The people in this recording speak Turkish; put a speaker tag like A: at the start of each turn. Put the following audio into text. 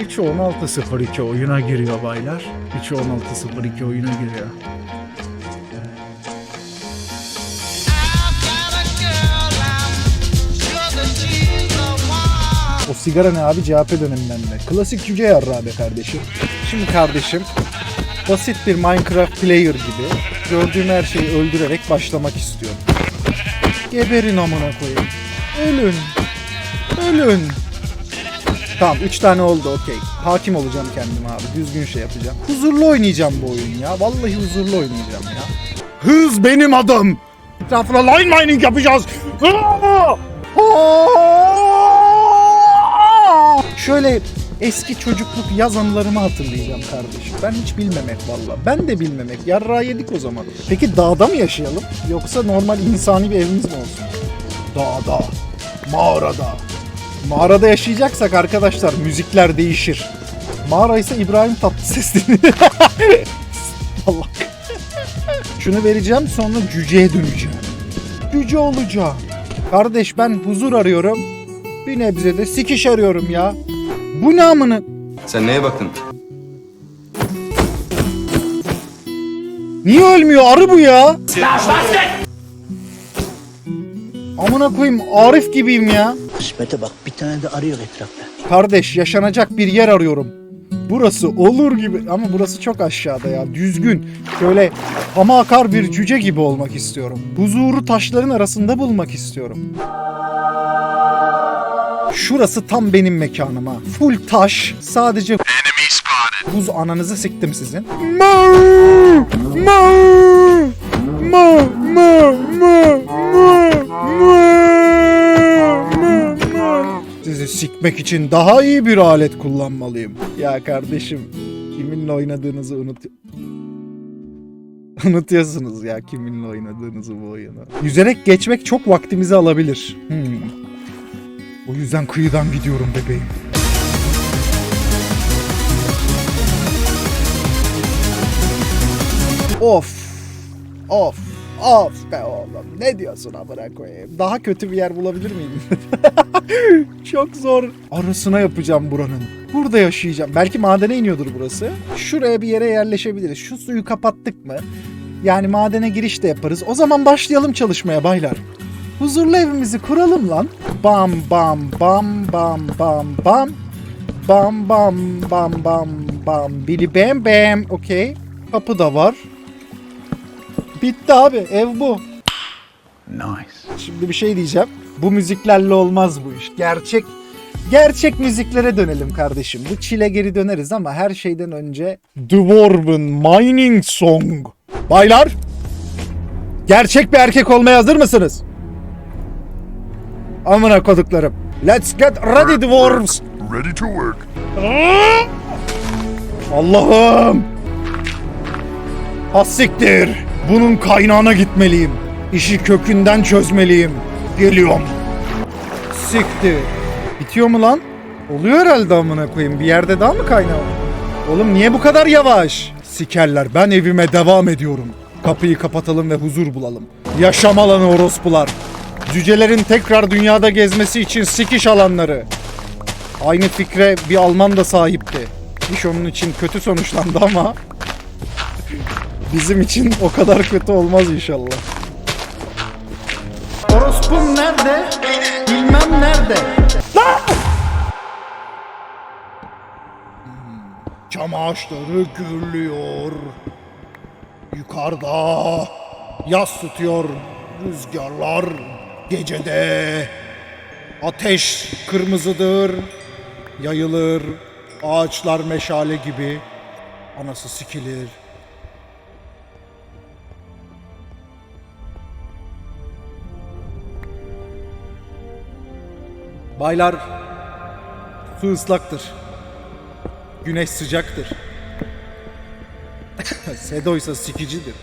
A: 3'e 16.02 oyuna giriyor baylar. 3'e 16.02 oyuna giriyor. O sigara ne abi CHP döneminden de. Klasik cüce yarrağı be kardeşim. Şimdi kardeşim basit bir Minecraft player gibi gördüğüm her şeyi öldürerek başlamak istiyorum. Geberin amına koyayım. Ölün. Ölün. Tamam 3 tane oldu okey. Hakim olacağım kendime abi. Düzgün şey yapacağım. Huzurlu oynayacağım bu oyun ya. Vallahi huzurlu oynayacağım ya. Hız benim adım. Etrafına line mining yapacağız. Şöyle eski çocukluk yaz anılarımı hatırlayacağım kardeşim. Ben hiç bilmemek valla. Ben de bilmemek. Yarrağı yedik o zaman. Peki dağda mı yaşayalım? Yoksa normal insani bir evimiz mi olsun? Dağda. Mağarada. Mağarada yaşayacaksak arkadaşlar müzikler değişir. Mağara ise İbrahim Tatlıses dinliyor. Allah. Şunu vereceğim sonra cüceye döneceğim. Cüce olacağım. Kardeş ben huzur arıyorum. Bir nebze de sikiş arıyorum ya. Bu ne amını?
B: Sen neye baktın?
A: Niye ölmüyor arı bu ya? Amına koyayım Arif gibiyim ya.
C: Kısmete bak bir tane de arıyor etrafta.
A: Kardeş yaşanacak bir yer arıyorum. Burası olur gibi ama burası çok aşağıda ya. Düzgün. Şöyle hama akar bir cüce gibi olmak istiyorum. Huzuru taşların arasında bulmak istiyorum. Şurası tam benim mekanım ha. Full taş. Sadece buz ananızı siktim sizin. Mau! Mau! Mau! Sikmek için daha iyi bir alet kullanmalıyım. Ya kardeşim kiminle oynadığınızı unut... Unutuyorsunuz ya kiminle oynadığınızı bu oyunu. Yüzerek geçmek çok vaktimizi alabilir. Hmm. O yüzden kıyıdan gidiyorum bebeğim. Of. Of. Of be oğlum. Ne diyorsun amına koyayım? Daha kötü bir yer bulabilir miyim? Çok zor. Arasına yapacağım buranın. Burada yaşayacağım. Belki madene iniyordur burası. Şuraya bir yere yerleşebiliriz. Şu suyu kapattık mı? Yani madene giriş de yaparız. O zaman başlayalım çalışmaya baylar. Huzurlu evimizi kuralım lan. Bam bam bam bam bam bam. Bam bam bam bam bam. Bili bam bam. Okey. Kapı da var. Bitti abi. Ev bu.
C: Nice.
A: Şimdi bir şey diyeceğim. Bu müziklerle olmaz bu iş. Gerçek gerçek müziklere dönelim kardeşim. Bu çile geri döneriz ama her şeyden önce Dwarven Mining Song. Baylar, gerçek bir erkek olmaya hazır mısınız? Amına koduklarım. Let's get ready dwarves.
D: Ready to work.
A: Allah'ım! Hassiktir! Bunun kaynağına gitmeliyim. İşi kökünden çözmeliyim. Geliyorum. Siktir. Bitiyor mu lan? Oluyor herhalde amına koyayım. Bir yerde daha mı kaynağı? Oğlum niye bu kadar yavaş? Sikerler ben evime devam ediyorum. Kapıyı kapatalım ve huzur bulalım. Yaşam alanı orospular. Cücelerin tekrar dünyada gezmesi için sikiş alanları. Aynı fikre bir Alman da sahipti. İş onun için kötü sonuçlandı ama bizim için o kadar kötü olmaz inşallah. Orospum nerede? Bilmem nerede. Lan! Çam ağaçları gürlüyor. Yukarıda yas tutuyor rüzgarlar gecede. Ateş kırmızıdır, yayılır, ağaçlar meşale gibi. Anası sikilir. Baylar, su ıslaktır. Güneş sıcaktır. Sedo ise sikicidir.